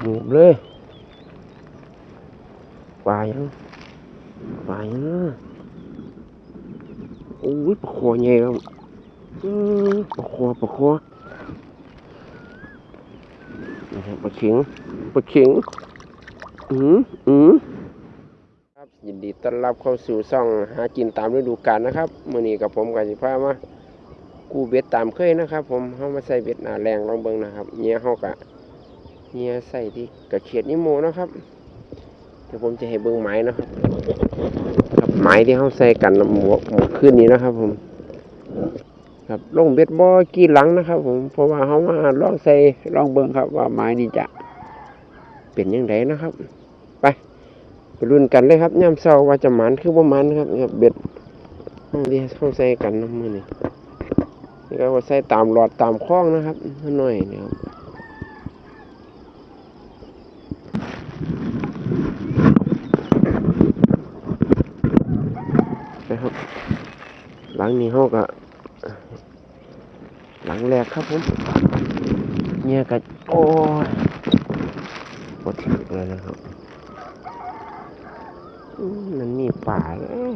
หมูเลยปลายังปลายังโอ้ยปลาคอใหญ่ครับอืมปลาคอปลาคอนี่ครับปลาเข็งปลาเข็งอืมอืมครับยินดีต้อนรับเข้าสู่ช่องหากินตามฤดูกาลนะครับมื้อนี้กับผมกับสิพามากูเบ็ดตามเคยนะครับ ผมเฮามาใส่เบ็ดหนาแรงลองเบิ่งนะครับเนี้ยเฮากะ เฮียใส่ที่กระเขียดนิโมนะครับเดี๋ยวผมจะให้เบิ้งไม้นะครับครับไม้ที่เขาใส่กันหมวกหมวกขึ้นนี้นะครับ ผม ครับลงเบ็ดบอกี่หลังนะครับ ผมเพราะว่าเขามาลองใส่ลองเบิ้งครับ ว่าไม้นี้จะเป็นยังไงนะครับ ไปไปรุ่นกันเลยครับย่ำเศร้าว่าจะมันคือว่ามันครับครับเบ็ดที่เขาใส่กันน้ำมือนี่นี่ก็ว่าใส่ตามหลอดตามคล้องนะครับหน่อยนี่ยครับนะครับหลั งนี้เขาก็หลังแรกครับผมเนี่ยก็โอ้ยปวดถึกเลยนะครับมันมีป่าเลย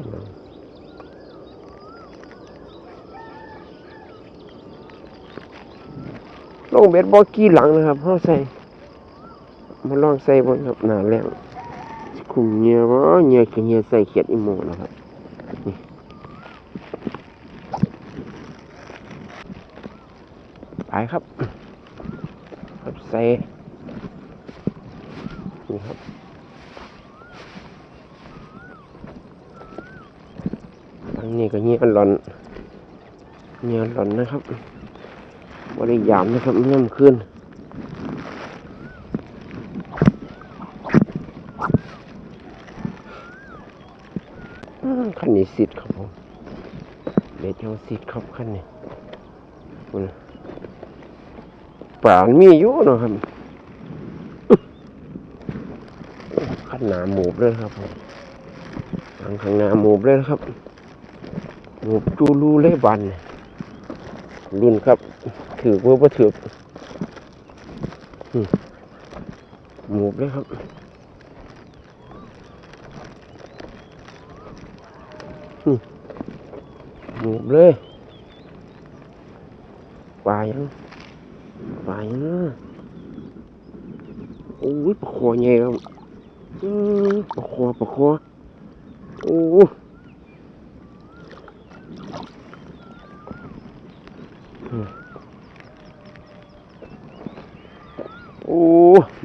ลงเบ็ดบอกี้หลังนะครับเขาใส่มาลองใส่บนครับหนาแรงคุมเงียบเงียคือเงียใส่เขียดอีโมนะครับ ไปครับครับใส่นี่ครับทางนี้ก็เงี้ยหลอนเงี้ยหลอนนะครับบริยามนะครับย่ำขึ้นขั้นนี้สิทธิ์ครับผมเดี๋ยวจะเอาสิทธิ์ครับขั้นนี้คุณ ป่านมีอยู่นะครับขันหนาหมูบเลยครับผมทางข้างหน้าหมูบเลยนะครับหมูบจูรูเล่บันรุ่นครับ ถือว่าบ่ถือหมูบเลยครับหมูบเลยปลายัง ไปนะโอ้ยปลาคอใหญ่ครับปลาคอปลาคอโอ้อืมโอ้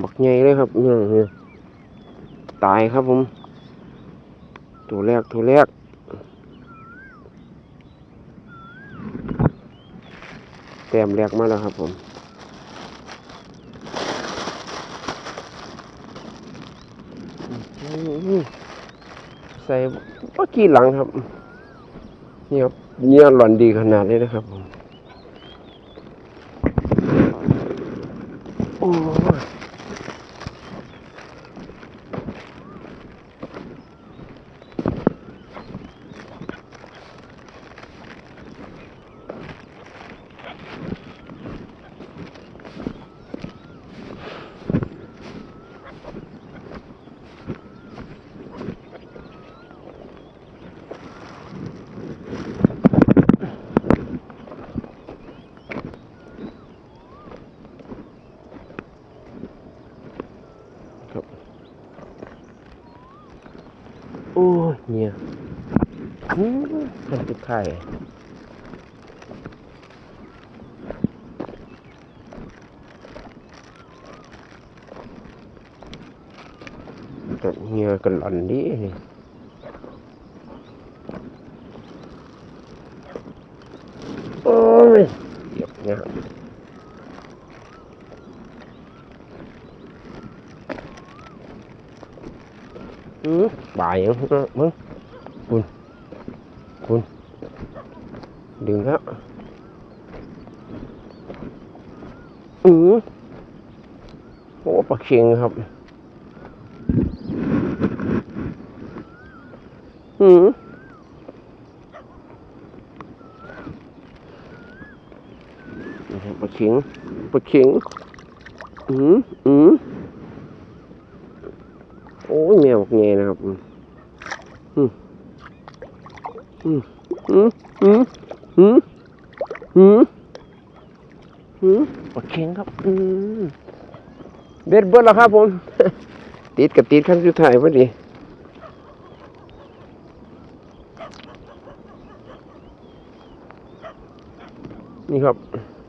บักใหญ่เลยครับเนี่ยเนี่ยตายครับผม ตัวแรกตัวแรกแต้มแรกมาแล้วครับผม ใส่ปักกี้หลังครับนี่ครับเนื้ยหล่อนดีขนาดนี้นะครับผมโอ้ ยโอ้ยเนี่ยอืมมันเป็นไข่แต่เหียกันหล่อนดีนี่โอ้ยเหยียบเนี่ย บ่ายยังมึงคุณคุณดึงแล้วอือโอ้ปลาเค็งครับ อืมนี่ครับปลาเข็งปลาเข็งอืมอืม อืมอืมอืมอืมอืมอืมอืมอืมปลาเข็งครับอืมเบ็ดเบิดแล้วครับผม ติดกับติดขั้นสุดท้ายพอดีนี่ครับ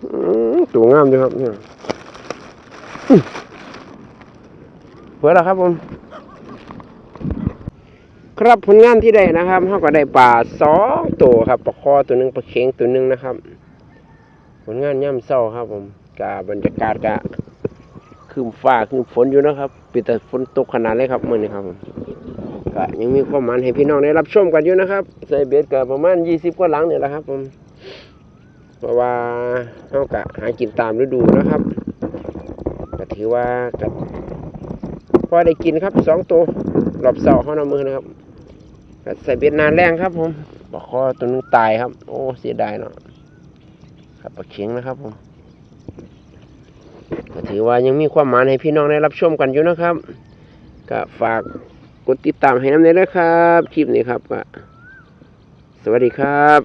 อืมตัวงามเลยครับเนี่ยเพื่อแล้วครับผม ครับผลงานที่ได้นะครับเขาก็ได้ปลาสองตัวครับปลาคอตัวหนึ่งปลาเค็งตัวหนึ่งนะครับ ผลงานย่ำเศร้าครับ ผมกาบรรยากาศกะคืมฟ้าคืมฝนอยู่นะครับป็นแต่ฝนตกขนาดเลยครับมื่อนี้ครับผมก็ยังมีความมันให้พี่น้องได้รับชมกันอยู่นะครับใส่เบ็ดก็ประมาณยี่สิบกว่าหลังเนี่ยแหละครับ ผมเพราะว่าเขากะหากินตามฤดูนะครับก็ถือว่าก็พอได้กินครับสองตัวรอบเสาเขานำมือนะครับ ก็ใส่เบ็ดนานแรงครับ ผมปลาคอตัวนึงตายครับ โอ้เสียดายเนาะครับปลาเข็งนะครับผมก็ถือว่ายังมีความหมายให้พี่น้องได้รับชมกันอยู่นะครับ ก็ฝากกดติดตามให้น้ำเนยด้วยครับ คลิปนี้ครับก็สวัสดีครับ